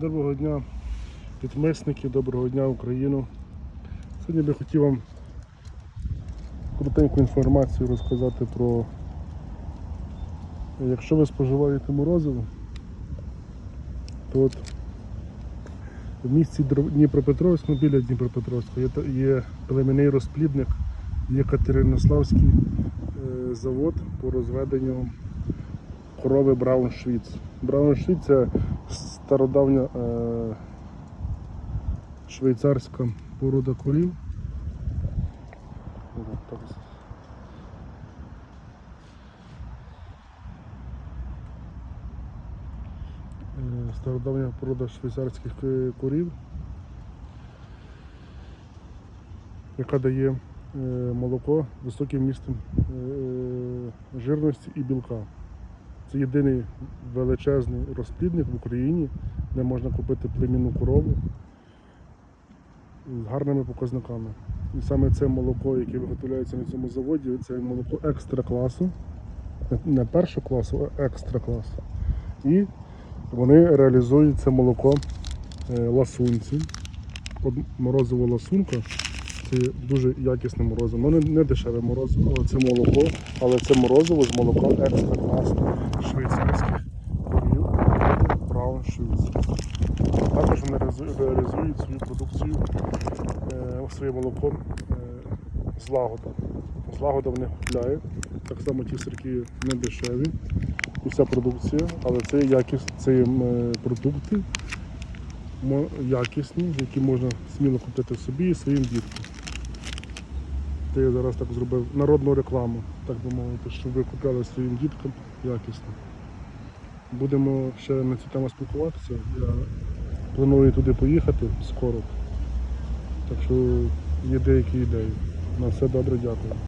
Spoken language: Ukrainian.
Доброго дня, підмисники, доброго дня, Україну. Сьогодні би хотів вам коротеньку інформацію розказати про якщо ви споживаєте морозиво, то от в місті Дніпропетровськ, ну біля Дніпропетровська, є, є племінний розплідник, є Катеринославський е, завод по розведенню корови Брауншвіц. Брауншвіц це стародавня е, швейцарська порода корів. Е, Стародавня порода швейцарських корів, яка дає е, молоко високим містом жирності і білка. Це єдиний величезний розплідник в Україні, де можна купити племінну корову з гарними показниками. І саме це молоко, яке виготовляється на цьому заводі, це молоко екстра класу, не- першого класу, а екстра класу. І вони реалізують це молоко е, ласунці. От морозиво ласунка це дуже якісне морозиво. Ну не, не дешеве морозиво, але це молоко, але це морозиво з молока екстра класу швейцарських корів Браун Швіц. Також вони реалізують свою продукцію, е, своє молоко е, з лагода. З лагода в них купляє. Так само ті сирки не дешеві. І вся продукція, але це якіс, це е, продукти якісні, які можна сміло купити собі і своїм діткам. Це я зараз так зробив народну рекламу, так би мовити, щоб ви купляли своїм діткам якісно. Будемо ще на цю тему спілкуватися. Я планую туди поїхати скоро. Так що є деякі ідеї. На все добре, дякую.